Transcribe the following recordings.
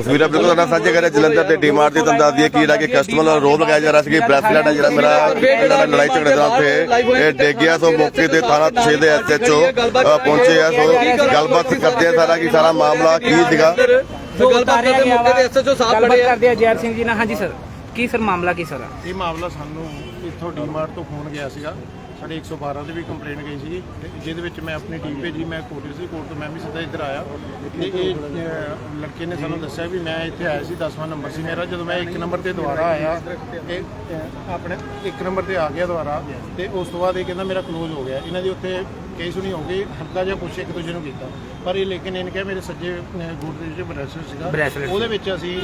ਤਸਵੀਰਾਂ ਬਿਲਕੁਲ ਤੁਹਾਡਾ ਸਾਂਝੇ ਕਰਿਆ ਜਲੰਧਰ ਤੇ ਡੀਮਾਰਟ ਦੀ ਤੁਹਾਨੂੰ ਦੱਸ ਦਈਏ ਕਿ ਜਿਹੜਾ ਕਿ ਕਸਟਮਰ ਨਾਲ ਰੋਬ ਲਗਾਇਆ ਜਾ ਰਿਹਾ ਸੀ ਕਿ ਬ੍ਰੈਸਲੈਟ ਹੈ ਜਿਹੜਾ ਮੇਰਾ ਲੜਾਈ ਝਗੜੇ ਦਾ ਉੱਥੇ ਇਹ ਡਿੱਗ ਗਿਆ। ਸੋ ਮੌਕੇ ਤੇ ਥਾਣਾ 6 ਦੇ ਐਸਐਚਓ ਪਹੁੰਚੇ ਆ। ਸੋ ਗੱਲਬਾਤ ਕਰਦੇ ਆ ਸਾਰਾ ਕਿ ਸਾਰਾ ਮਾਮਲਾ ਕੀ ਸੀਗਾ? ਸੋ ਗੱਲਬਾਤ ਕਰਦੇ ਮੌਕੇ ਤੇ ਐਸਐਚਓ ਸਾਹਿਬ ਖੜੇ ਆ। ਕਰਦੇ ਆ ਜੈਰ ਸਿੰਘ ਜੀ ਨਾਲ। ਹਾਂਜੀ ਸਰ ਕੀ ਸਰ ਮਾਮਲਾ ਕੀ ਸਰ ਇਹ ਮਾਮਲਾ ਸਾਨੂੰ ਇੱਥੋਂ ਡੀਮਾਰਟ ਤੋਂ ਫੋਨ ਗਿਆ ਸੀਗਾ। ਸਾਡੇ 112 ਤੇ ਵੀ ਕੰਪਲੇਂਟ ਗਈ ਸੀ ਜਿਹਦੇ ਵਿੱਚ ਮੈਂ ਆਪਣੀ ਟੀਮ ਭੇਜੀ ਮੈਂ ਕੋਰਟ ਸੀ ਕੋਰਟ ਤੋਂ ਮੈਂ ਵੀ ਸਿੱਧਾ ਇੱਧਰ ਆਇਆ। ਤੇ ਇਹ ਲੜਕੇ ਨੇ ਸਾਨੂੰ ਦੱਸਿਆ ਵੀ ਮੈਂ ਇੱਥੇ ਆਇਆ ਸੀ 10ਵਾਂ ਨੰਬਰ ਸੀ ਮੇਰਾ ਜਦੋਂ ਮੈਂ ਇੱਕ ਨੰਬਰ ਤੇ ਦੁਬਾਰਾ ਆਇਆ ਅਹ, ਆਪਣੇ ਇੱਕ ਨੰਬਰ ਤੇ ਆ ਗਿਆ ਦੁਬਾਰਾ ਤੇ ਉਸ ਤੋਂ ਬਾਅਦ ਇਹ ਕਹਿੰਦਾ ਮੇਰਾ ਕਲੋਜ਼ ਹੋ ਗਿਆ। ਇਹਨਾਂ ਦੀ ਉੱਥੇ ਕੇਸ ਨਹੀਂ ਹੋ ਗਈ ਹਲਕਾ ਜਿਹਾ ਪੁੱਛ ਇੱਕ ਦੂਜੇ ਨੂੰ ਕੀਤਾ। ਪਰ ਇਹ ਲੇਕਿਨ ਇਹਨੇ ਕਿਹਾ ਮੇਰੇ ਸੱਜੇ ਗੁੱਟ ਦੇ ਵਿੱਚ ਬ੍ਰੈਸਲੈਟ ਸੀਗਾ। ਉਹਦੇ ਵਿੱਚ ਅਸੀਂ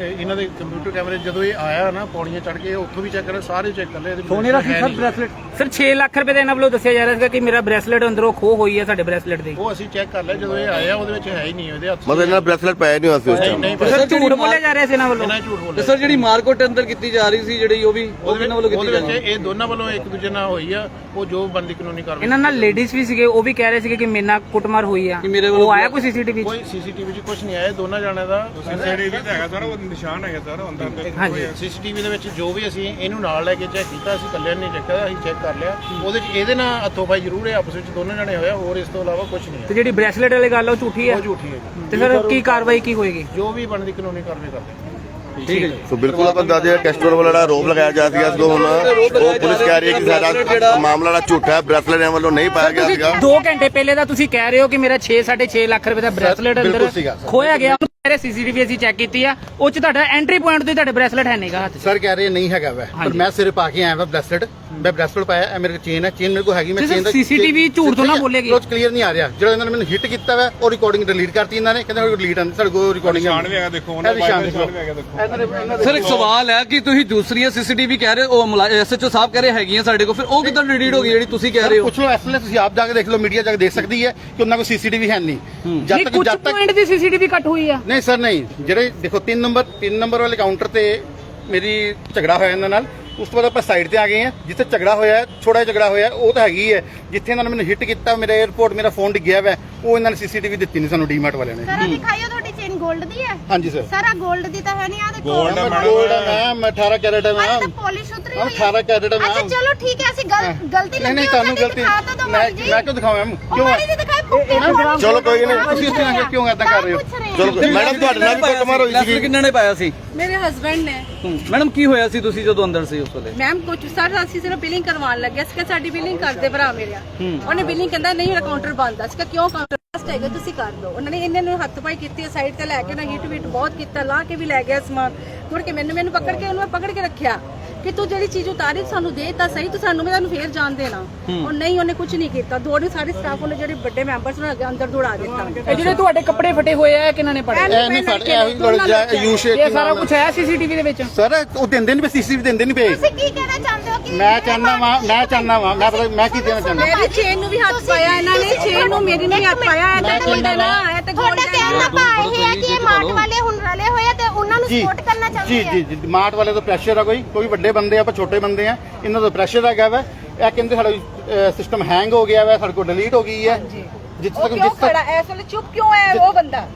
ਇਹਨਾਂ ਦੇ ਕੰਪਿਊਟਰ ਕੈਮਰੇ ਜਦੋਂ ਇਹ ਆਇਆ ਨਾ ਪੌੜੀਆਂ ਚੜ੍ਹ ਕੇ ਉੱਥੋਂ ਵੀ ਚੈੱਕ ਕਰਿਆ ਸਾਰੇ ਚੈੱਕ ਕਰ ਲਏ ਇਹਦੇ ਸੋਨੇ ਦਾ ਸੀ ਹੈ ਸਰ ਨਹੀਂ। ਬ੍ਰੈਸਲੇਟ? ਸਰ 6 ਲੱਖ ਰੁਪਏ ਦਾ ਇਹਨਾਂ ਵੱਲੋਂ ਦੱਸਿਆ ਜਾ ਰਿਹਾ ਸੀਗਾ ਕਿ ਮੇਰਾ ਬ੍ਰੈਸਲੇਟ ਅੰਦਰੋਂ ਖੋ ਹੋਈ ਹੈ ਸਾਡੇ ਬ੍ਰੈਸਲੇਟ ਦੀ। ਉਹ ਅਸੀਂ ਚੈੱਕ ਕਰ ਲਿਆ ਜਦੋਂ ਇਹ ਆਇਆ ਉਹਦੇ ਵਿੱਚ ਹੈ ਹੀ ਨਹੀਂ ਉਹਦੇ ਹੱਥ 'ਚ। ਮਤਲਬ ਇਹਨਾਂ ਦਾ ਬ੍ਰੈਸਲੈਟ ਪਾਇਆ ਨਹੀਂ ਹੋਇਆ ਸੀ ਉਸ ਨਹੀਂ ਟਾਈਮ ਨਹੀਂ ਸਰ, ਪਰ ਸਰ ਝੂਠ ਜਿਹੜੀ ਬੋਲਿਆ ਜਾ ਰਿਹਾ ਸੀ ਇਹਨਾਂ ਵੱਲੋਂ? ਇਹਨਾਂ ਝੂਠ ਤੇ ਬੋਲਿਆ ਸਰ ਜਿਹੜੀ ਮਾਰਕੋਟ ਅੰਦਰ ਕੀਤੀ ਜਾ ਰਹੀ ਸੀ ਜਿਹੜੀ ਉਹ ਵੀ ਉਹ ਉਹਦੇ ਕਿਹਨਾਂ ਵੱਲੋਂ ਕੀਤੀ ਉਹਦੇ ਜਾ ਵਿੱਚ ਰਹੀ? ਇਹ ਦੋਨਾਂ ਵੱਲੋਂ ਇੱਕ ਦੂਜੇ ਨਾਲ ਹੋਈ ਆ ਉਹ ਜੋ ਬੰਦੀ ਕਾਨੂੰਨੀ ਕਾਰਵਾਈ ਇਹਨਾਂ ਨਾਲ ਲੇਡੀਜ਼ ਵੀ ਸੀਗੇ ਉਹ ਵੀ ਕਹਿ ਰਹੇ ਸੀਗੇ ਕਿ ਮੇਰੇ ਨਾਲ ਕੁੱਟਮਾਰ ਹੋਈ ਆ। ਕਿ ਮੇਰੇ ਵੱਲੋਂ ਉਹ ਆਇਆ ਕੋਈ ਸੀਸੀਟੀਵੀ ਕੋਈ ਸੀਸੀਟੀਵੀ 'ਚ ਕੁਝ ਨਹੀਂ ਆਇਆ ਦੋਨਾਂ ਜਾਣਿਆਂ ਦਾ ਨਿਸ਼ਾਨ ਹੈਗਾ ਸਰ ਅੰਦਰ ਹਾਂਜੀ। ਸੀਸੀਟੀਵੀ ਦੇ ਵਿੱਚ ਜੋ ਵੀ ਅਸੀਂ ਇਹਨੂੰ ਨਾਲ ਲੈ ਕੇ ਚੈੱਕ ਕੀਤਾ ਅਸੀਂ ਇਕੱਲਿਆਂ ਨਹੀਂ ਚੈੱਕ ਕੀਤਾ ਅਸੀਂ ਚੈੱਕ ਕਰ ਲਿਆ। ਉਹਦੇ 'ਚ ਇਹਦੇ ਨਾਲ ਹੱਥੋਂ ਪਾਈ ਜ਼ਰੂਰ ਹੈ ਆਪਸ ਵਿੱਚ ਦੋਨੋਂ ਜਣੇ ਹੋਇਆ ਹੋਰ ਇਸ ਤੋਂ ਇਲਾਵਾ ਕੁਝ ਨਹੀਂ ਹੈ। ਤੇ ਜਿਹੜੀ ਬ੍ਰੈਸਲੇਟ ਵਾਲੀ ਗੱਲ ਆ, ਉਹ ਝੂਠੀ ਆ? ਉਹ ਝੂਠੀ ਹੈ ਜੀ। ਤੇ ਸਰ ਕੀ ਕਾਰਵਾਈ ਕੀ ਹੋਏਗੀ? ਜੋ ਵੀ ਬਣਦੀ ਕਾਨੂੰਨੀ ਕਾਰਵਾਈ ਕਰਦੇ ਠੀਕ ਹੈ ਜੀ। ਸੋ ਬਿਲਕੁਲ ਆਪਾਂ ਦੱਸ ਕਸਟਮਰ ਵੱਲੋਂ ਜਿਹੜਾ ਰੋਬ ਲਗਾਇਆ ਜਾ ਸੀਗਾ ਸੋ ਹੁਣ ਉਹ ਪੁਲਿਸ ਕਹਿ ਰਹੀ ਹੈ ਕਿ ਸਾਡਾ ਮਾਮਲਾ ਜਿਹੜਾ ਝੂਠਾ ਹੈ ਬ੍ਰੈਸਲੈਟ ਇਹਨਾਂ ਵੱਲੋਂ ਨਹੀਂ ਪਾਇਆ ਗਿਆ ਤੁਸੀਂ ਸੀਗਾ। 2 ਘੰਟੇ ਪਹਿਲੇ ਦਾ ਤੁਸੀਂ ਕਹਿ ਰਹੇ ਹੋ ਕਿ ਮੇਰਾ 6 6.5 ਲੱਖ ਰੁਪਏ ਦਾ ਬ੍ਰੈਸਲੇਟ ਅੰਦਰ ਬਿਲਕੁਲ ਸੀਗਾ, ਸਰ। ਖੋਇਆ ਗਿਆ। ਮੇਰੇ ਸੀਸੀਟੀਵੀ ਅਸੀਂ ਚੈੱਕ ਕੀਤੀ ਆ ਉਹ ਚ ਤੁਹਾਡਾ ਐਂਟਰੀ ਪੁਆਇੰਟ ਤੇ ਤੁਹਾਡੇ ਬ੍ਰੈਸਲੇਟ ਹੈ ਨਹੀਂਗਾ ਹੱਥ 'ਚ। ਸਰ ਕਹਿ ਰਹੇ ਨਹੀਂ ਹੈਗਾ ਵੈ। ਪਰ ਹਾਂਜੀ। ਮੈਂ ਸਿਰੇ ਪਾ ਕੇ ਆਇਆ ਵਾ ਬ੍ਰੈਸਲੇਟ ਮੈਂ ਬ੍ਰੈਸਲੇਟ ਪਾਇਆ ਇਹ ਮੇਰੇ ਚੇਨ ਹੈ। ਚੇਨ ਮੇਰੇ ਕੋਲ ਹੈਗੀ ਮੈਂ ਤੇ ਸਰ, ਚੇਨ ਦਾ CCTV ਝੂਠ ਤੋਂ ਨਾ ਬੋਲੇਗੀ। ਕੁਝ ਕਲੀਅਰ ਨਹੀਂ ਆ ਰਿਹਾ। ਜਿਹੜਾ ਇਹਨਾਂ ਨੇ ਮੈਨੂੰ ਹਿੱਟ ਕੀਤਾ ਵਾ ਉਹ ਰਿਕਾਰਡਿੰਗ ਡਿਲੀਟ ਕਰਤੀ ਇਹਨਾਂ ਨੇ। ਕਹਿੰਦੇ ਡਿਲੀਟ ਸਾਡੇ ਕੋਲ ਰਿਕਾਰਡਿੰਗ ਨਿਸ਼ਾਨ ਵੀ ਹੈਗਾ ਦੇਖੋ ਉਹਨਾਂ ਇਹ ਨਿਸ਼ਾਨ ਦੇਖੋ। ਇਹਨਾਂ ਨੇ ਇਹਨਾਂ ਦੇ ਸਰ ਇੱਕ ਸਵਾਲ ਹੈ ਕਿ ਤੁਸੀਂ ਦੂਸਰੀਆਂ ਸੀਸੀਟੀਵੀ ਕਹਿ ਰਹੇ ਹੋ ਉਹ ਐਸਐਚਓ ਸਾਹਿਬ ਕਹਿ ਰਹੇ ਹੈਗੀਆਂ ਸਾਡੇ ਕੋਲ ਫਿਰ ਉਹ ਕਿਦਾਂ ਡਿਲੀਟ ਹੋ ਗਈ ਜਿਹੜੀ ਤੁਸੀਂ ਕਹਿ ਰਹੇ ਹੋ? ਪੁੱਛ ਲਓ ਐਸਐਲਐਸ ਤੁਸੀਂ ਆਪ ਜਾ ਕੇ ਦੇਖ ਲਓ ਮੀਡੀਆ ਜਾ ਕੇ ਦੇਖ ਸਕਦੀ ਹੈ ਕਿ ਉਹਨਾਂ ਕੋਲ ਸੀਸੀਟੀਵੀ ਹੈ ਨਹੀਂ ਨਹੀਂ ਜਦ ਤੱਕ ਕੁਝ ਜਦ ਤੱਕ ਪੁਆਇੰਟ ਦੀ ਸੀਸੀਟੀਵੀ ਕੱਟ ਹੋਈ ਆ। ਨਹੀਂ ਸਰ ਨਹੀਂ। ਜਿਹੜੇ ਦੇਖੋ 3 ਨੰਬਰ 3 ਨੰਬਰ ਵਾਲੇ ਕਾਊਂਟਰ ਤੇ ਮੇਰੀ ਝਗੜਾ ਹੋਇਆ ਇਹਨਾਂ ਨਾਲ। ਉਸ ਤੋਂ ਬਾਅਦ ਆਪਾਂ ਸਾਈਡ ਤੇ ਆ ਗਏ ਆ ਜਿੱਥੇ ਝਗੜਾ ਹੋਇਆ ਥੋੜਾ ਝਗੜਾ ਹੋਇਆ ਉਹ ਤਾਂ ਹੈਗੀ ਹੈ। ਜਿੱਥੇ ਇਹਨਾਂ ਨੇ ਮੈਨੂੰ ਹਿੱਟ ਕੀਤਾ ਮੇਰਾ 에어ਪੋਰਟ ਮੇਰਾ ਫੋਨ ਡਿੱਗਿਆ ਹੋਇਆ ਉਹ ਇਹਨਾਂ ਨੇ ਸੀਸੀਟੀਵੀ ਦਿੱਤੀ ਨਹੀਂ ਸਾਨੂੰ ਡੀਮਾਰਟ ਵਾਲਿਆਂ ਨੇ। ਸਰ ਆਹ ਦਿਖਾਈਓ ਤੁਹਾਡੀ ਚੇਨ 골ਡ ਦੀ ਹੈ? ਹਾਂਜੀ ਸਰ ਸਰ ਆਹ 골ਡ ਦੀ ਤਾਂ ਹੈ ਨਹੀਂ ਆ ਦੇਖੋ। Gold ਹੈ madam। ਗੋਲਡ ਮੈਮ 18 ਕੈਰਟ ਹੈ ਅਰੇ ਤਾਂ ਮੈਮ ਪਾਲਿਸ਼ ਉਤਰੀ ਹੋਈ ਹੈ 18 ਕੈਰਟ ਹੈ ਅੱਛਾ ਮੈਮ ਚਲੋ ਠੀਕ ਹੈ ਅਸੀਂ ਗਲ- ਗਲਤੀ ਨਹੀਂ ਨਹੀਂ ਤੁਹਾਨੂੰ ਗਲਤੀ ਦਿਖਾ ਤਾਂ ਦੋ ਮੈਂ ਮੈਂ ਕਿਉਂ ਦਿਖਾਵਾਂ ਮੈਮ ਕਿਉਂ ਚਲੋ ਕੋਈ ਨਹੀਂ। ਤੁਸੀਂ ਇਸ ਤਰ੍ਹਾਂ ਕਿਉਂ ਏਦਾਂ ਕਰ ਰਹੇ ਹੋ? ਚਲੋ ਮੈਡਮ ਤੁਹਾਡੇ ਨਾਲ ਵੀ ਕੁੱਟਮਾਰ ਹੋਈ ਬ੍ਰੈਸਲੇਟ ਸੀਗੀ? ਕਿੰਨਾਂ ਨੇ ਪਾਇਆ ਸੀ? ਮੇਰੇ ਹਸਬੰਡ ਨੇ। ਮੈਡਮ ਕੀ ਹੋਇਆ ਸੀ ਤੁਸੀਂ ਜਦੋਂ ਅੰਦਰ ਸੀ ਉਸ ਵੇਲੇ? ਮੈਮ ਕੁਝ ਸਰ ਅਸੀਂ ਸਿਰਫ ਬਿਲਿੰਗ ਕਰਵਾਉਣ ਲੱਗੇ ਸੀ ਕਿ ਸਾਡੀ ਬਿਲਿੰਗ ਕਰਦੇ ਭਰਾ ਮੇਰੇ। ਉਹਨੇ ਬਿਲਿੰਗ ਕਹਿੰਦਾ ਨਹੀਂ ਮੇਰਾ ਕਾਊਂਟਰ ਬੰਦ ਆ। ਸੀ ਕਿਉਂ ਕਾਊਂਟਰ ਫਸਟ ਹੈਗਾ? ਤੁਸੀਂ ਕਰ ਲਓ। ਉਹਨਾਂ ਨੇ ਇਹਨਾਂ ਨੂੰ ਹੱਥ ਪਾਈ ਕੀਤੀ ਸਾਈਡ ਤੇ ਲੈ ਕੇ ਨਾ ਹਿੱਟ ਵਿਟ ਬਹੁਤ ਕੀਤਾ ਲਾ ਕੇ ਵੀ ਲੈ ਗਿਆ ਸਮਾਨ। ਮੁੜ ਕੇ ਮੈਨੂੰ ਮੈਨੂੰ ਪਕੜ ਕੇ ਉਹਨੂੰ ਮੈਂ ਪਕੜ ਕੇ ਰੱਖਿਆ। ਕਿ ਤੂੰ ਜਿਹੜੀ ਚੀਜ਼ ਉਤਾਰੀ ਸਾਨੂੰ ਦੇ ਤਾਂ ਸਹੀ ਤੂੰ ਸਾਨੂੰ ਮੈਂ ਤੁਹਾਨੂੰ ਫੇਰ ਜਾਣ ਦੇਣਾ। ਉਹ ਨਹੀਂ ਉਹਨੇ ਕੁਝ ਨਹੀਂ ਕੀਤਾ। ਦੌੜੇ ਸਾਰੇ ਸਟਾਫ ਉਹਨੇ ਜਿਹੜੇ ਵੱਡੇ ਮੈਂਬਰਸ ਨੂੰ ਅੱਗੇ ਅੰਦਰ ਦੌੜਾ ਦਿੱਤਾ। ਇਹ ਜਿਹੜੇ ਤੁਹਾਡੇ ਕੱਪੜੇ ਫਟੇ ਹੋਏ ਆ ਕਿਹਨਾਂ ਨੇ ਪੜੇ ਇਹ ਨਹੀਂ ਫੜ। ਇਹ ਵੀ ਲੋੜ ਯੂ ਸ਼ੇਪ ਇਹ ਸਾਰਾ ਕੁਝ ਆਇਆ ਸੀਸੀਟੀਵੀ ਦੇ ਵਿੱਚ? ਸਰ ਉਹ ਦਿੰਦੇ ਨਹੀਂ ਪਏ ਸੀਸੀਟੀਵੀ ਦਿੰਦੇ ਨਹੀਂ ਪਏ। ਤੁਸੀਂ ਕੀ ਕਹਿਣਾ ਚਾਹੁੰਦੇ ਹੋ ਕਿ ਮੈਂ ਚਾਹੁੰਦਾ ਵਾਂ ਮੈਂ ਚਾਹੁੰਦਾ ਵਾਂ ਮੈਂ ਪਤਾ ਮੈਂ ਕੀ ਦੇਣਾ ਚਾਹੁੰਦਾ ਮੇਰੀ ਚੇਨ ਨੂੰ ਵੀ ਹੱਥ ਪਾਇਆ ਇਹਨਾਂ ਨੇ ਚੇਨ ਨੂੰ ਮੇਰੀ ਨੂੰ ਹੱਥ ਪਾਇਆ ਇਹ ਤਾਂ ਗੋਲਡ ਹੈ ਨਾ ਇਹ ਤਾਂ ਗੋਲਡ ਤੁਹਾਡਾ ਕਹਿਣ ਦਾ ਭਾਵ ਇਹ ਹੈ ਕਿ ਇਹ ਮਾਰਟ ਵਾਲੇ ਹੁਣ ਰਲੇ ਹੋਏ ਆ ਤੇ ਉਹਨਾਂ ਨੂੰ ਜੀ। ਸਪੋਰਟ ਕਰਨਾ ਜੀ ਚਾਹੁੰਦੇ ਆ? ਜੀ ਜੀ ਮਾਰਟ ਵਾਲੇ ਤੋਂ ਪ੍ਰੈਸ਼ਰ ਆ ਕੋਈ? ਕੋਈ ਵੱਡੇ ਬੰਦੇ ਆ ਆਪਾਂ ਛੋਟੇ ਬੰਦੇ ਆ ਇਹਨਾਂ ਦਾ ਪ੍ਰੈਸ਼ਰ ਹੈਗਾ ਵਾ। ਇਹ ਕਹਿੰਦੇ ਸਾਡਾ ਸਿਸਟਮ ਹੈਂਗ ਹੋ ਗਿਆ ਵਾ ਸਾਡੇ ਕੋਲ ਡਿਲੀਟ ਹੋ ਗਈ ਹੈ ਜਿੱਥੇ ਤੱਕ ਜਿੱਥੇ ਤੱਕ ਖੜਾ? ਐਸ ਵੇਲੇ ਚੁੱਪ ਕਿਉਂ ਹੈ ਉਹ ਬੰਦਾ?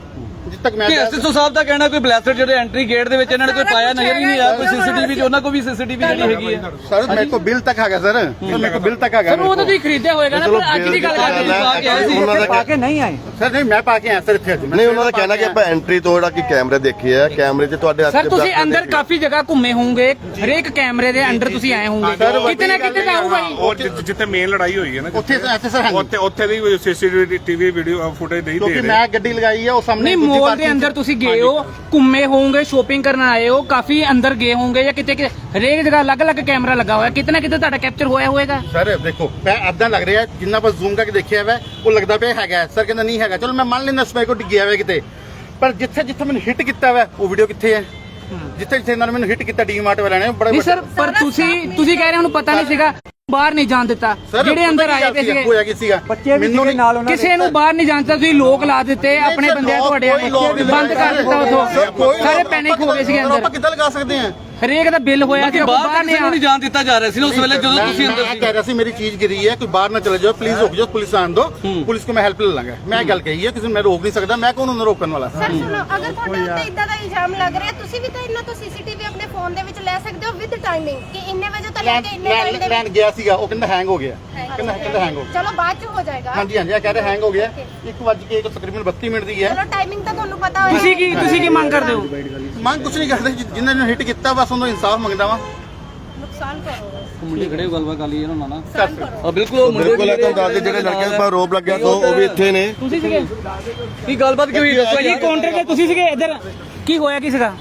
ਜਿੱਥੇ ਤੱਕ ਮੈਂ ਕਿ ਐਸਐਚਓ ਸਾਹਿਬ ਦਾ ਕਹਿਣਾ ਕੋਈ ਬ੍ਰੈਸਲੇਟ ਜਿਹੜੇ ਐਂਟਰੀ ਗੇਟ ਦੇ ਵਿੱਚ ਇਹਨਾਂ ਨੇ ਕੋਈ ਪਾਇਆ ਨਜ਼ਰ ਹੀ ਨਹੀਂ ਆਇਆ ਕੋਈ ਸੀਸੀਟੀਵੀ ਚ ਉਹਨਾਂ ਕੋਲ ਵੀ ਸੀਸੀਟੀਵੀ ਜਿਹੜੀ ਹੈਗੀ ਹੈ। ਸਰ ਮੇਰੇ ਕੋਲ ਬਿੱਲ ਤੱਕ ਹੈਗਾ ਸਰ। ਮੇਰੇ ਕੋਲ ਬਿੱਲ ਤੱਕ ਹੈਗਾ ਸਰ ਉਹ ਤਾਂ ਤੁਸੀਂ ਖਰੀਦਿਆ ਹੋਏਗਾ ਨਾ ਪਰ ਅੱਜ ਦੀ ਗੱਲ ਕਰਦੇ ਬਿੱਲ ਪਾ ਕੇ ਆਏ ਸੀ। ਉਹਨਾਂ ਦਾ ਪਾ ਕੇ ਨਹੀਂ ਆਏ। ਸਰ ਨਹੀਂ ਮੈਂ ਪਾ ਕੇ ਆਇਆ ਸਰ ਇੱਥੇ ਅੱਜ ਨਹੀਂ ਉਹਨਾਂ ਦਾ ਕਹਿਣਾ ਕਿ ਆਪਾਂ ਐਂਟਰੀ ਤੋਂ ਜਿਹੜਾ ਕਿ ਕੈਮਰੇ ਦੇਖੇ ਆ ਕੈਮਰੇ 'ਚ ਤੁਹਾਡੇ ਹੱਥ ਸਰ ਤੁਸੀਂ ਅੰਦਰ। ਕਾਫੀ ਜਗ੍ਹਾ ਘੁੰਮੇ ਹੋਵੋਗੇ ਹਰੇਕ ਕੈਮਰੇ ਦੇ ਅੰਦਰ ਤੁਸੀਂ ਆਏ ਹੋਵੋਗੇ। ਕਿਤੇ ਨਾ ਕਿਤੇ ਤਾਂ ਆਊਗਾ ਹੀ। ਉਹ ਜਿ- ਜਿੱਥੇ ਮੇਨ ਲੜਾਈ ਹੋਈ ਹੈ ਨਾ ਉੱਥੇ ਇੱਥੇ ਸਰ। ਉੱਥੇ ਉੱਥੇ ਦੀ ਸੀਸੀਟੀਵੀ ਟੀਵੀ ਵੀਡੀਓ ਫੁਟੇਜ ਨਹੀਂ ਕਿਉਂਕਿ ਦੇ ਮੈਂ ਗੱਡੀ ਲਗਾਈ ਹੈ ਉਹ ਸਾਹਮਣੇ ਮੋਲ ਦੇ ਅੰਦਰ ਤੁਸੀਂ ਗਏ ਹੋ ਘੁੰਮੇ ਹੋਵੋਗੇ ਸ਼ੋਪਿੰਗ ਕਰਨ ਆਏ ਹੋ ਕਾਫੀ ਅੰਦਰ ਗਏ ਹੋਵੋਗੇ ਜਾਂ ਕਿਤੇ ਕਿਤੇ ਹਰੇਕ ਜਗ੍ਹਾ ਅਲੱਗ-ਅਲੱਗ ਕੈਮਰਾ ਲੱਗਾ ਹੋਇਆ ਕਿਤੇ ਨਾ ਕਿਤੇ ਤੁਹਾਡਾ ਕੈਪਚਰ ਹੋਇਆ ਹੋਵੇਗਾ? ਸਰ ਦੇਖੋ ਮੈਂ ਅੱਧਾ ਲੱਗ ਰਿਹਾ ਜਿੰਨਾ ਆਪਾਂ ਜ਼ੂਮ ਕਰਕੇ ਦੇਖਿਆ ਵਾ ਉਹ ਲੱਗਦਾ ਪਿਆ ਹੈਗਾ। ਸਰ ਕਹਿੰਦਾ ਨਹੀਂ ਹੈਗਾ। ਚਲੋ ਮੈਂ ਮੰਨ ਲੈਂਦਾ ਸਪਾਈ ਕੋ ਡਿੱਗਿਆ ਹੋਇਆ ਕਿਤੇ। ਪਰ ਜਿੱਥੇ ਜਿੱਥੇ ਮੈਨੂੰ ਹਿੱਟ ਕੀਤਾ ਵਾ ਉਹ ਵੀਡੀਓ ਕਿੱਥੇ ਹੈ। ਜਿੱਥੇ ਜਿੱਥੇ ਇਹਨਾਂ ਨੇ ਮੈਨੂੰ ਹਿੱਟ ਕੀਤਾ ਡੀਮਾਰਟ ਵਾਲਿਆਂ ਨੇ ਬੜੇ ਨਹੀਂ ਸਰ ਪਰ ਤੁਸੀਂ ਤੁਸੀਂ ਕਹਿ ਰਹੇ ਹੋ ਉਹਨੂੰ ਪਤਾ ਨਹੀਂ ਸੀਗਾ। ਬਾਹਰ ਨਹੀਂ ਜਾਣ ਦਿੱਤਾ। ਜਿਹੜੇ ਅੰਦਰ ਆਏ ਪਏ ਸੀਗੇ। ਹੋਇਆ ਕੀ ਸੀਗਾ। ਮੈਨੂੰ ਨਹੀਂ ਕਿਸੇ ਨੂੰ ਬਾਹਰ ਨਹੀਂ ਜਾਣ ਦਿੱਤਾ ਤੁਸੀਂ ਲੋਕ ਲਾ ਦਿੱਤੇ ਆਪਣੇ ਬੰਦਿਆਂ ਤੁਹਾਡੇ ਬੰਦ ਕਰ ਦਿੱਤਾ ਉਥੋਂ। ਸਾਰੇ ਪੈਨਿਕ ਹੋ ਗਏ ਸੀਗੇ ਆਪਾਂ ਅੰਦਰ। ਕਿੱਦਾਂ ਲਗਾ ਸਕਦੇ ਆ ਹਰੇਕ ਦਾ ਬਿੱਲ ਹੋਇਆ ਕਿ ਬਾਹਰ ਕਿਸੇ ਨੂੰ ਨਹੀਂ ਜਾਣ ਦਿੱਤਾ ਜਾ ਰਿਹਾ ਸੀ ਉਸ ਵੇਲੇ ਜਦੋਂ ਤੁਸੀਂ ਅੰਦਰ ਮੈਂ ਸੀ। ਕਹਿ ਰਿਹਾ ਸੀ ਮੇਰੀ ਚੀਜ਼ ਗਿਰੀ ਹੈ ਕੋਈ ਬਾਹਰ ਨਾ ਚਲੇ ਜਾਓ ਪਲੀਜ਼ ਰੁਕ ਜਾਓ ਪੁਲਿਸ ਆਣ ਦੋ ਪੁਲਿਸ ਕੋ ਮੈਂ ਹੈਲਪ ਲੈ ਲਾਂਗਾ। ਮੈਂ ਗੱਲ ਕਹੀ ਹੈ ਕਿਸੇ ਨੂੰ ਮੈਂ ਰੋਕ ਨਹੀਂ ਸਕਦਾ ਮੈਂ ਕੌਣ ਉਹਨੂੰ ਰੋਕਣ ਵਾਲਾ? ਸਰ ਸੁਣੋ ਅਗਰ ਤੁਹਾਡੇ ਉੱਤੇ ਇਦਾਂ ਦਾ ਇਲਜ਼ਾਮ ਲੱਗ ਰਿਹਾ ਤੁਸੀਂ ਵੀ ਤਾਂ ਇਹਨਾਂ ਤੋਂ ਸੀਸੀਟੀਵੀ ਆਪਣੇ ਫੋਨ ਦੇ ਵਿੱਚ ਲੈ ਸਕਦੇ ਹੋ ਵਿਦ ਟਾਈਮਿੰਗ ਕਿ ਇੰਨੇ ਵਜੇ ਤੋਂ ਲੈ ਕੇ ਇੰਨੇ ਟਾਈਮ ਦੇ ਲੈਣ ਗਿਆ ਸੀਗਾ ਉਹ ਕਹਿੰਦਾ ਹੈਂਗ ਹੋ ਗਿਆ। ਕਹਿੰਦਾ ਕਹਿੰਦਾ ਹੈਂਗ ਹੋ ਗਿਆ। ਚਲੋ ਬਾਅਦ ਚ ਹੋ ਜਾਏਗਾ। ਹਾਂਜੀ ਹਾਂਜੀ ਕਹਿ ਰਿਹਾ ਹੈਂਗ ਹੋ ਗਿਆ। 1 ਵਜੇ ਕੇ ਤਕਰੀਬਨ 32 ਮਿੰਟ ਦੀ ਹੈ। ਚਲੋ ਟਾਈਮਿੰਗ ਤਾਂ ਤੁਹਾਨੂੰ ਪਤਾ ਹੋਏਗਾ। ਤੁਸੀਂ ਕੀ ਤੁਸੀਂ ਕੀ ਮੰਗ ਕਰਦੇ ਹੋ? ਮੰਗ ਕੁਛ ਨਹੀਂ ਕਰਦੇ ਜਿਨ੍ਹਾਂ ਨੇ ਹਿੱਟ ਕੀਤਾ ਬਸ ਉਹਨੂੰ ਇਨਸਾਫ ਮੰਗਦਾ ਵਾਂ। ਨੁਕਸਾਨ ਕਰੋ ਮੁੰਡੇ ਖੜੇ ਹੋ ਗੱਲਬਾਤ ਕਰ ਲਈ ਇਹਨਾਂ ਨਾਲ। ਨਾ ਨੁਕਸਾਨ ਕਰੋ ਆ ਬਿਲਕੁਲ ਉਹ ਮੁੰਡੇ ਬਿਲਕੁਲ ਇਹ ਤੁਹਾਨੂੰ ਦੱਸ ਦੇ ਜਿਹੜੇ ਲੜਕਿਆਂ ਪਰ ਰੋਪ ਲੱਗਿਆ ਸੋ ਉਹ ਵੀ ਇੱਥੇ ਨੇ। ਤੁਸੀਂ ਸੀਗੇ? ਕੀ ਗੱਲਬਾਤ ਕੀ ਹੋਈ? ਦੱਸੋ ਭਾਜੀ ਕਾਊਂਟਰ ਤੇ ਤੁਸੀਂ ਸੀਗੇ? ਇੱਧਰ ਕੀ ਹੋਇਆ ਕੀ ਸੀਗਾ?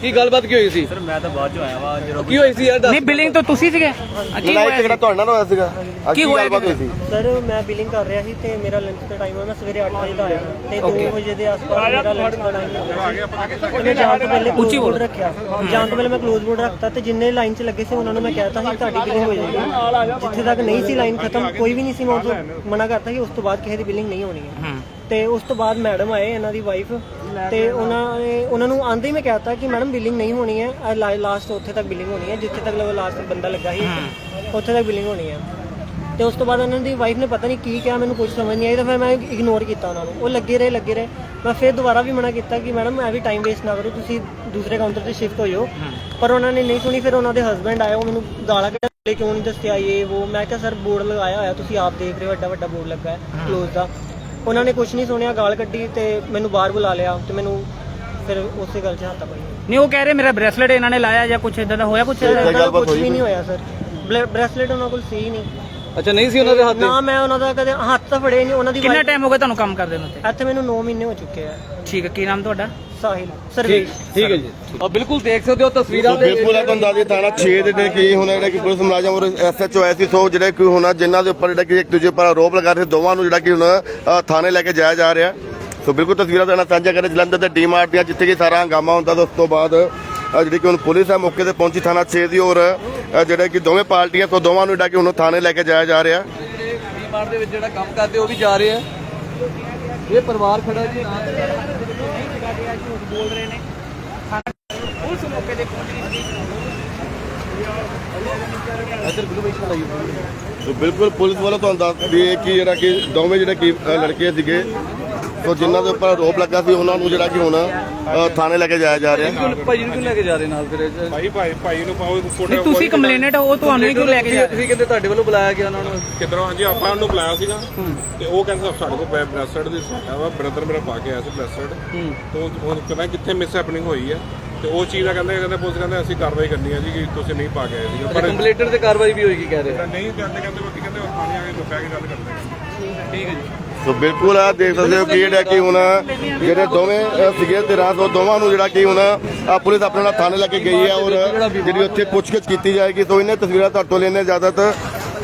ਕੀ ਗੱਲਬਾਤ ਕੀ ਹੋਈ ਸੀ? ਸਰ ਮੈਂ ਤਾਂ ਬਾਅਦ ਚ ਆਇਆ ਵਾ ਜਦੋਂ ਕੀ ਹੋਈ ਸੀ ਯਾਰ ਦੱਸ ਨਹੀਂ ਬਿਲਿੰਗ ਤੋਂ ਤੁਸੀਂ ਸੀਗੇ? ਆ, ਕੀ ਲੜਾਈ ਹੋਇਆ ਝਗੜਾ ਤੁਹਾਡੇ ਨਾਲ ਹੋਇਆ ਸੀਗਾ? ਕੀ ਕੀ ਹੋਇਆ ਗੱਲਬਾਤ ਹੋਈ ਸੀ? ਸਰ ਮੈਂ ਬਿਲਿੰਗ ਕਰ ਰਿਹਾ ਸੀ ਤੇ ਮੇਰਾ ਲੰਚ ਦਾ ਟਾਈਮ ਹੈ ਮੈਂ ਸਵੇਰੇ 8 ਵਜੇ ਦਾ ਆਇਆ ਤੇ 2 ਵਜੇ ਦੇ ਆਸ-ਪਾਸ ਮੇਰਾ ਲੰਚ ਦਾ ਟਾਈਮ ਹੋ ਮੈਂ ਜਾਣ ਤੋਂ ਪਹਿਲੇ ਉੱਚੀ ਬੋਲ। ਰੱਖਿਆ। ਜਾਣ ਤੋਂ ਪਹਿਲੇ ਮੈਂ ਕਲੋਜ਼ ਬੋਰਡ ਰੱਖਤਾ ਤੇ ਜਿੰਨੇ ਲਾਈਨ 'ਚ ਲੱਗੇ ਸੀ ਉਹਨਾਂ ਨੂੰ ਮੈਂ ਕਹਿਤਾ ਸੀ ਤੁਹਾਡੀ ਬਿਲਿੰਗ ਹੋ ਜਾਏਗੀ। ਜਿੱਥੇ ਤੱਕ ਨਹੀਂ ਸੀ ਲਾਈਨ ਖਤਮ ਕੋਈ ਵੀ ਨਹੀਂ ਸੀ ਮੈਂ ਮਨਾ ਕਰਤਾ ਕਿ ਉਸ ਤੋਂ ਬਾਅਦ ਕਿਸੇ ਦੀ ਬਿਲਿੰਗ ਨਹੀਂ ਹੋਣੀ ਹੈ। ਤੇ ਉਸ ਤੋਂ ਬਾਅਦ ਮੈਡਮ ਆਏ ਇਹਨਾਂ ਦੀ ਵਾਈਫ ਤੇ ਉਹਨਾਂ ਨੇ ਉਹਨਾਂ ਨੂੰ ਆਂਦੇ ਹੀ ਮੈਂ ਕਹਿਤਾ ਕਿ ਮੈਡਮ ਬਿਲਿੰਗ ਨਹੀਂ ਹੋਣੀ ਹੈ ਲਾਸਟ ਉੱਥੇ ਤੱਕ ਬਿਲਿੰਗ ਹੋਣੀ ਹੈ ਜਿੱਥੇ ਤੱਕ ਲਾਸਟ ਬੰਦਾ ਲੱਗਾ ਸੀ ਉੱਥੇ ਤੱਕ ਬਿਲਿੰਗ ਹੋਣੀ ਹੈ। ਤੇ ਉਸ ਤੋਂ ਬਾਅਦ ਉਹਨਾਂ ਦੀ ਵਾਈਫ ਨੇ ਪਤਾ ਨਹੀਂ ਕੀ ਕਿਹਾ ਮੈਨੂੰ ਕੁਝ ਸਮਝ ਨਹੀਂ ਆਈ ਤਾਂ ਫਿਰ ਮੈਂ ਇਗਨੋਰ ਕੀਤਾ ਉਹਨਾਂ ਨੂੰ। ਉਹ ਲੱਗੇ ਰਹੇ ਲੱਗੇ ਰਹੇ। ਮੈਂ ਫਿਰ ਦੁਬਾਰਾ ਵੀ ਮਨਾ ਕੀਤਾ ਕਿ ਮੈਡਮ ਐ ਵੀ ਟਾਈਮ ਵੇਸਟ ਨਾ ਕਰੋ ਤੁਸੀਂ ਦੂਸਰੇ ਕਾਊਂਟਰ ਤੇ ਸ਼ਿਫਟ ਹੋ ਜਾਓ। ਪਰ ਉਹਨਾਂ ਨੇ ਨਹੀਂ ਸੁਣੀ ਫਿਰ ਉਹਨਾਂ ਦੇ ਹਸਬੰਡ ਆਏ ਉਹ ਮੈਨੂੰ ਗਾਲਾਂ ਕੱਢੇ ਕਿਉਂ ਨਹੀਂ ਦੱਸਿਆ ਇਹ ਉਹ? ਮੈਂ ਕਿਹਾ ਸਰ ਬੋਰਡ ਲਗਾਇਆ ਹੋਇਆ ਤੁਸੀਂ ਆਪ ਦੇਖ ਰਹੇ ਹੋ ਵੱਡਾ ਵੱਡਾ ਬੋਰਡ ਲੱਗਾ ਹੈ ਕਲੋਜ਼ ਦਾ। ਉਹਨਾਂ ਨੇ ਕੁਝ ਨਹੀਂ ਸੁਣਿਆ ਗਾਲ ਕੱਢੀ ਤੇ ਮੈਨੂੰ ਬਾਹਰ ਬੁਲਾ ਲਿਆ ਤੇ ਮੈਨੂੰ ਫਿਰ ਉਸੇ ਗੱਲ 'ਚ ਹੱਥਾ ਪਾਈ ਨਹੀਂ ਉਹ ਕਹਿ ਰਹੇ ਮੇਰਾ ਬ੍ਰੈਸਲੇਟ ਇਹਨਾਂ ਨੇ ਲਾਇਆ ਜਾਂ ਕੁਝ ਇਦਾਂ ਦਾ ਹੋਇਆ ਕੁਝ ਗੱਲਬਾਤ ਕੁਝ ਹੋਈ ਵੀ ਨਹੀਂ ਹੋਇਆ ਸਰ। ਬ੍ਰੈਸਲੇਟ ਉਹਨਾਂ ਕੋਲ ਸੀ ਹੀ ਨਹੀਂ। ਅੱਛਾ ਨਹੀਂ ਸੀ ਉਹਨਾਂ ਦੇ ਹੱਥ ਨਾ ਮੈਂ ਉਹਨਾਂ ਦਾ ਕਦੇ ਹੱਥ ਤਾਂ ਫੜੇ ਨਹੀਂ ਉਹਨਾਂ ਦੀ ਕਿੰਨਾ ਟਾਈਮ ਹੋ ਗਿਆ ਤੁਹਾਨੂੰ ਕੰਮ ਕਰਦੇ ਨੂੰ ਇੱਥੇ ਮੈਨੂੰ 9 ਮਹੀਨੇ ਹੋ ਚੁੱਕੇ ਆ। ਠੀਕ ਹੈ ਕੀ ਨਾਮ ਤੁਹਾਡਾ? ਸਾਹਿਲ ਸਰਵੇਸ਼ ਠੀਕ ਹੈ ਜੀ। ਆ ਬਿਲਕੁਲ ਦੇਖ ਸਕਦੇ ਹੋ ਤਸਵੀਰਾਂ ਦੇ ਬਿਲਕੁਲ ਇਹ ਤੁਹਾਨੂੰ ਦੱਸ ਦਈਏ ਥਾਣਾ 6 ਦੇ ਜਿਹੜੇ ਕੀ ਹੁਣ ਜਿਹੜਾ ਕਿ ਪੁਲਿਸ ਮੁਲਾਜ਼ਮ ਔਰ ਐਸਐਚਓ ਐਸੀ ਸੋ ਜਿਹੜੇ ਕਿ ਹੁਣ ਜਿਨ੍ਹਾਂ ਦੇ ਉੱਪਰ ਜਿਹੜਾ ਕਿ ਇੱਕ ਦੂਜੇ ਉੱਪਰ ਆਰੋਪ ਲਗਾ ਰਹੇ ਦੋਵਾਂ ਨੂੰ ਜਿਹੜਾ ਕਿ ਹੁਣ ਥਾਣੇ ਲੈ ਕੇ ਜਾਇਆ ਜਾ ਰਿਹਾ। ਸੋ ਬਿਲਕੁਲ ਤਸਵੀਰਾਂ ਤੁਹਾਡੇ ਸਾਂਝਾ ਕਰ ਜਲੰਧਰ ਦੇ ਡੀਮਾਰਟ ਦੀਆਂ ਜਿੱਥੇ ਕਿ ਸਾਰਾ ਹੰਗਾਮਾ ਹੁੰਦਾ ਤੇ ਉਸ ਤੋਂ ਬਾਅਦ ਜਿਹੜੀ ਕਿ ਹੁਣ ਪੁਲਿਸ ਹੈ ਮੌਕੇ ਤੇ ਪਹੁੰਚੀ ਥਾਣਾ 6 ਦੀ ਔਰ ਜਿਹੜੇ ਕਿ ਦੋਵੇਂ ਪਾਰਟੀਆਂ ਤੋਂ ਦੋਵਾਂ ਨੂੰ ਜਿਹੜਾ ਕਿ ਹੁਣ ਥਾਣੇ ਲੈ ਕੇ ਜਾਇਆ ਜਾ ਰਿਹਾ। ਡੀਮਾਰਟ ਦੇ ਵਿੱਚ ਜਿਹੜਾ ਕੰਮ ਕਰਦੇ ਉਹ ਵੀ ਜਾ ਰਹੇ ਆ। ਇਹ ਪਰਿਵਾਰ ਖੜਾ ਜੀ? ਬੋਲ ਰਹੇ ਨੇ ਪੁਲਿਸ ਮੌਕੇ ਤੇ ਪਹੁੰਚ ਗਈ ਸੀ ਸੋ ਬਿਲਕੁਲ ਪੁਲਿਸ ਵੱਲੋਂ ਤੁਹਾਨੂੰ ਦੱਸ ਦਈਏ ਕਿ ਜਿਹੜਾ ਕਿ ਦੋਵੇਂ ਜਿਹੜੇ ਕਿ ਲੜਕੇ ਸੀਗੇ ਸੋ ਜਿਨ੍ਹਾਂ ਦੇ ਉੱਪਰ ਆਰੋਪ ਲੱਗਾ ਸੀ ਉਹਨਾਂ ਨੂੰ ਜਿਹੜਾ ਕਿ ਹੁਣ ਅ, ਥਾਣੇ ਲੈ ਕੇ ਜਾਇਆ ਜਾ ਰਿਹਾ। ਕਿਉਂ ਭਾਈ ਨੂੰ ਕਿਉਂ ਲੈ ਕੇ ਜਾ ਰਹੇ ਨਾਲ ਫਿਰ ਇਹ? ਭਾਈ ਭਾਈ ਭਾਈ ਨੂੰ ਪਾਓ ਨਹੀਂ ਫੋਟੋ ਤੁਸੀਂ ਕੰਪਲੇਨਟ ਹੋ ਉਹ ਤੁਹਾਨੂੰ ਹੀ ਕਿਉਂ ਲੈ ਕੇ ਜਾ ਰਹੇ ਤੁਸੀਂ ਕਹਿੰਦੇ ਤੁਹਾਡੇ ਵੱਲੋਂ ਬੁਲਾਇਆ ਗਿਆ ਉਹਨਾਂ ਨੂੰ। ਕਿਧਰੋਂ? ਹਾਂਜੀ ਆਪਾਂ ਉਹਨੂੰ ਬੁਲਾਇਆ ਸੀਗਾ। ਤੇ ਉਹ ਕਹਿੰਦਾ ਸਾਡੇ ਕੋਲ ਬ੍ਰੈਸਲੇਟ ਦੀ ਸਾਡਾ ਵਾ ਬ੍ਰਦਰ ਮੇਰਾ ਪਾ ਕੇ ਆਇਆ ਸੀ ਬ੍ਰੈਸਲੇਟ ਤੋਂ ਉਹ ਕਹਿੰਦਾ ਕਿੱਥੇ ਮਿਸ ਹੈਪਨਿੰਗ ਹੋਈ ਹੈ ਤੇ ਉਹ ਚੀਜ਼ ਦਾ ਕਹਿੰਦੇ ਕਹਿੰਦੇ ਪੁਲਿਸ ਕਹਿੰਦੇ ਅਸੀਂ ਕਾਰਵਾਈ ਕਰਨੀ ਹੈ ਜੀ ਕਿ ਤੁਸੀਂ ਨਹੀਂ ਪਾ ਕੇ ਆਏ ਸੀਗੇ। ਪਰ ਕੰਪਲੇਟਰ ਤੇ ਕਾਰਵਾਈ ਵੀ ਹੋਏਗੀ ਕਹਿ ਰਹੇ ਨਹੀਂ ਕਹਿੰਦੇ ਕਹਿੰਦੇ ਬਾਕੀ ਕਹਿੰਦੇ ਉਹ ਥਾਣੇ ਆ ਕੇ ਬਹਿ ਕੇ ਗੱਲ ਕਰਦੇ ਹਾਂ ਠੀਕ ਹੈ ਜੀ। ਸੋ ਬਿਲਕੁਲ ਆ ਦੇਖ ਸਕਦੇ ਹੋ ਕਿ ਜਿਹੜਾ ਕਿ ਹੁਣ ਜਿਹੜੇ ਦੋਵੇਂ ਸੀਗੇ ਤੇ ਰਾਤ ਉਹ ਦੋਵਾਂ ਨੂੰ ਜਿਹੜਾ ਕਿ ਹੁਣ ਪੁਲਿਸ ਆਪਣੇ ਨਾਲ ਥਾਣੇ ਲੈ ਕੇ ਗਈ ਹੈ ਔਰ ਜਿਹੜੀ ਉੱਥੇ ਪੁੱਛਗਿੱਛ ਕੀਤੀ ਜਾਏਗੀ। ਸੋ ਇਹਨੇ ਤਸਵੀਰਾਂ ਤੁਹਾਡੇ ਤੋਂ ਲੈਣੇ ਇਜਾਜ਼ਤ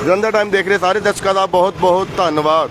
ਜਲੰਧਰ ਟਾਈਮ ਦੇਖ ਰਹੇ ਸਾਰੇ ਦਰਸ਼ਕਾਂ ਦਾ ਬਹੁਤ ਬਹੁਤ ਧੰਨਵਾਦ।